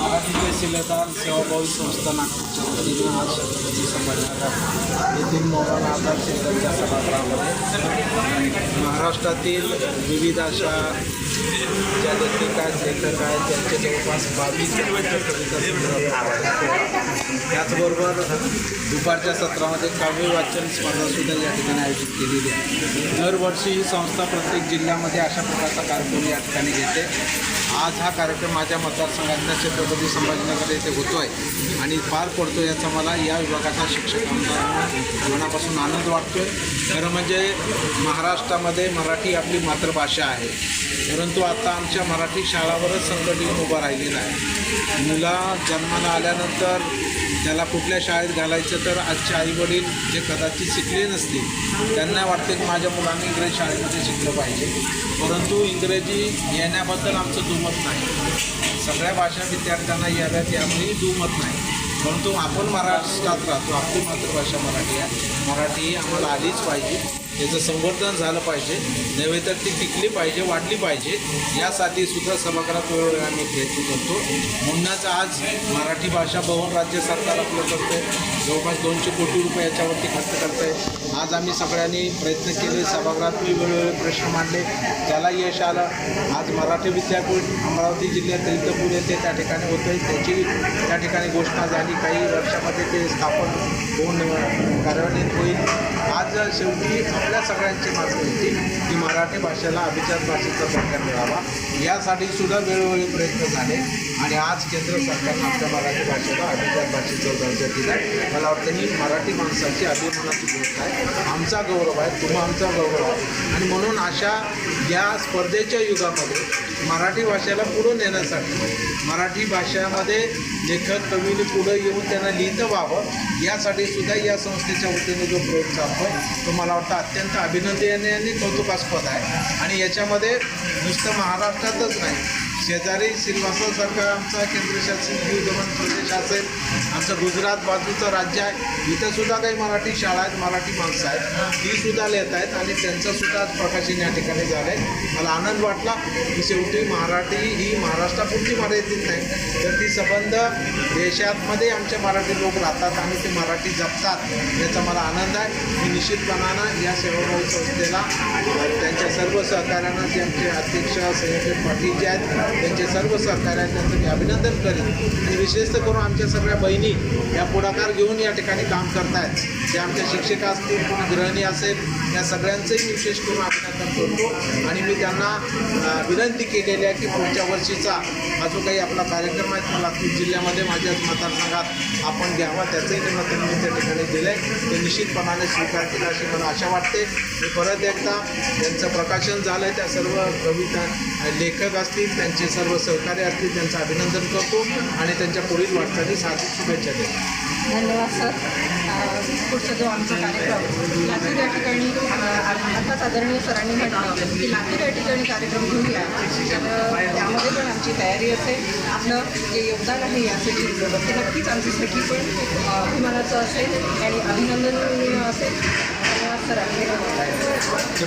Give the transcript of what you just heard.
भारतीय शिलेदार सेवाभावी संस्था नागपूरच्या वतीने आज छत्रपती संभाजीनगर येथील मौलाना आझाद शेतकऱ्यांच्या सभागृहामध्ये महाराष्ट्रातील विविध अशा ज्या लेखक काय लेखक आहेत त्यांच्या जवळपास बावीस कविता त्याचबरोबर दुपारच्या सत्रामध्ये काव्य वाचन स्पर्धासुद्धा या ठिकाणी आयोजित केलेली आहे. दरवर्षी ही संस्था प्रत्येक जिल्ह्यामध्ये अशा प्रकारचा कार्यक्रम या ठिकाणी घेते. आज हा कार्यक्रम माझ्या मतदारसंघातल्या छत्रपती संभाजीनगर येथे होतो आहे आणि पार पडतो याचा मला या विभागाचा शिक्षक आमदार मनापासून आनंद वाटतो आहे खरं म्हणजे महाराष्ट्रामध्ये मराठी आपली मातृभाषा आहे. परंतु आता आमच्या मराठी शाळावरच संकट येऊन उभं राहिलेलं आहे. मुला जन्माला आल्यानंतर त्याला कुठल्या शाळेत घालायचं तर आजचे आईवडील जे कदाचित शिकले नसतील त्यांना वाटते की माझ्या मुलांनी इंग्रजी शाळेमध्ये शिकलं पाहिजे. परंतु इंग्रजी येण्याबद्दल आमचं दुमत नाही. सगळ्या भाषा विद्यार्थ्यांना याव्यात यामुळेही दुमत नाही. परंतु आपण महाराष्ट्रात राहतो आपली मातृभाषा मराठी आहे. मराठी आम्हाला आलीच पाहिजे. त्याचं संवर्धन झालं पाहिजे. नव्हे तर ती टिकली पाहिजे वाढली पाहिजे. यासाठी सुद्धा सभागृहात वेळोवेळी आम्ही प्रयत्न करतो म्हणूनच आज मराठी भाषा भवन राज्य सरकार आपलं करतं जवळपास दोनशे कोटी रुपये याच्यावरती खर्च करत आहे आज आम्ही सगळ्यांनी प्रयत्न केले सभागृहात मी वेळोवेळी प्रश्न मांडले. त्याला यश आलं. आज मराठी विद्यापीठ अमरावती जिल्ह्यात रिद्धपूर येथे त्या ठिकाणी होतं आहे त्याची त्या ठिकाणी घोषणा झाली. काही वर्षामध्ये ते स्थापन होऊन कार्यान्वित होईल. आज शेवटी आपल्या सगळ्यांची मागणी होती. की मराठी भाषेला अभिजात भाषेचा दर्जा मिळावा. यासाठी सुद्धा वेळोवेळी प्रयत्न झाले आणि आज केंद्र सरकारनं आपल्या मराठी भाषेला अभिजात भाषेचा दर्जा दिला मला वाटतं ही मराठी माणसाची अभिमानाची गोष्ट आहे. आमचा गौरव आहे. तुम्हा आमचा गौरव आहे. आणि म्हणून अशा या स्पर्धेच्या युगामध्ये मराठी भाषेला पुढे नेण्यासाठी मराठी भाषेमध्ये लेखक कवीने पुढं येऊन त्यांना लिहितं व्हावं यासाठी सुद्धा या संस्थेच्या वतीने जो प्रयोग चालतो तो मला वाटतं अत्यंत अभिनंदनीय आणि कौतुकास्पद आहे. आणि याच्यामध्ये नुसतं महाराष्ट्रातच नाही. शेजारी श्रीवासासारखा आमचा केंद्रशासित युद्धमन प्रदेश असेल आमचं गुजरात बाजूचं राज्य आहे इथंसुद्धा काही मराठी शाळा आहेत मराठी माणसं आहेत. तीसुद्धा लिहित आहेत आणि त्यांचंसुद्धा आज प्रकाशन या ठिकाणी झालं आहे मला आनंद वाटला की शेवटी मराठी ही महाराष्ट्रापुरती मर्यादित नाही. तर ती संबंध देशातमध्ये आमचे मराठी लोक राहतात आणि ते मराठी जपतात याचा मला आनंद आहे. मी निश्चितपणानं या सेवाभावी संस्थेला त्यांच्या सर्व सहकार्यांना जे आमचे अध्यक्ष संयोजक पाटील जे आहेत त्यांचे सर्व सहकार्यांचं मी अभिनंदन करेन. आणि विशेषतः करून आमच्या सगळ्या बहिणी या पुढाकार घेऊन या ठिकाणी काम करतायत. ते आमच्या शिक्षिका असतील किंवा गृहिणी असेल या सगळ्यांचंही मी विशेष करून अभिनंदन करतो. आणि मी त्यांना विनंती केलेली आहे की पुढच्या वर्षीचा हा जो काही आपला कार्यक्रम आहे तो लातूर जिल्ह्यामध्ये माझ्याच मतदारसंघात आपण घ्यावा त्याचंही निमंत्रण मी त्या ठिकाणी दिलं आहे ते निश्चितपणाने स्वीकारतील अशी मला आशा वाटते. मी परत एकदा त्यांचं प्रकाशन झालं आहे त्या सर्व कविता लेखक असतील त्यांचे सर्व सहकार्य असतील त्यांचं अभिनंदन करतो आणि त्यांच्या पुढील वाटचालीस हार्दिक शुभेच्छा देतो. धन्यवाद सर. पुढचा जो आमचा कार्यक्रम लातूर या ठिकाणी आता आत्ताच आदरणीय सरांनी म्हटलं की लातूर या ठिकाणी कार्यक्रम घेऊया. तर त्यामध्ये पण आमची तयारी असेल. आपलं जे योगदान आहे यासाठी ते नक्कीच आमच्यासाठी पण अभिमानाचं असेल आणि अभिनंदन असेल. धन्यवाद सर.